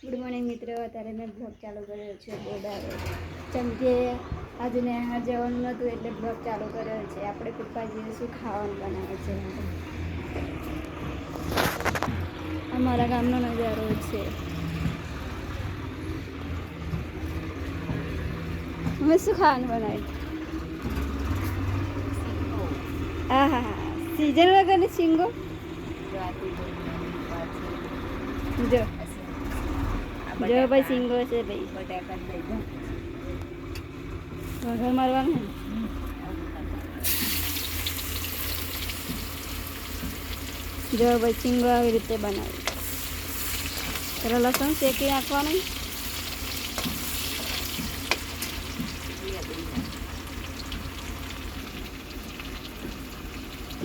Good morning મિત્રો. અત્યારે મેં બ્લોગ ચાલુ કર્યો છે બોર્ડારો જેમ કે આજે ને આ જવાનું નહોતું એટલે બ્લોગ ચાલુ કર્યો છે. આપણે પપ્પાજીએ શું ખાવાનું બનાવે છે? અમારા ગામનો નજારો છે. અમે શું ખાવાનું બનાવ્યું હા હા હા સિઝન વગરની સિંગો જો. જો ભાઈ સિંગો છે ભાઈ. વઘાર મારવાનું? જો ભાઈ સિંગો આવી રીતે બનાવી. પેલા લસણ શેકી નાખવાનું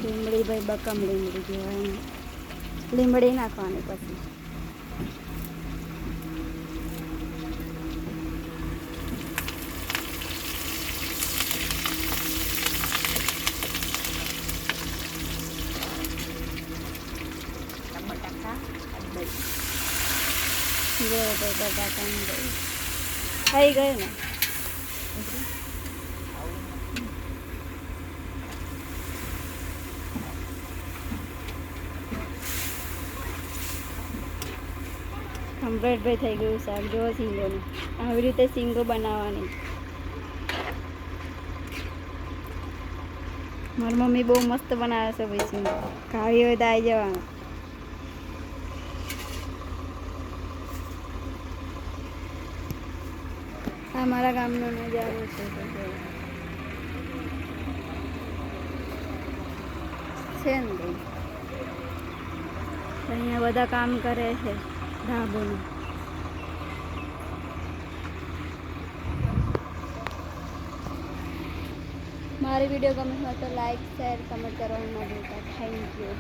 લીમડી ભાઈ બકમ લીમડી કહેવાય લીમડી નાખવાની પછી. જો ભાઈ બટાકાનું દહીં થઈ ગયું ને કમ્પ્લીટ ભાઈ થઈ ગયું શાક જુઓ સિંગોનું. આવી રીતે સિંગો બનાવવાની. મારી મમ્મી બહુ મસ્ત બનાવે છે ભાઈ સિંગો. ખાવી હોય તો આવી જવાનું. આ મારા ગામનો નજારો છે છે ને અહીંયા બધા કામ કરે છે, ધાબોનું. મારી વીડિયો ગમે તો લાઈક શેર કમેન્ટ કરવાનું ના ભૂલતા. Thank you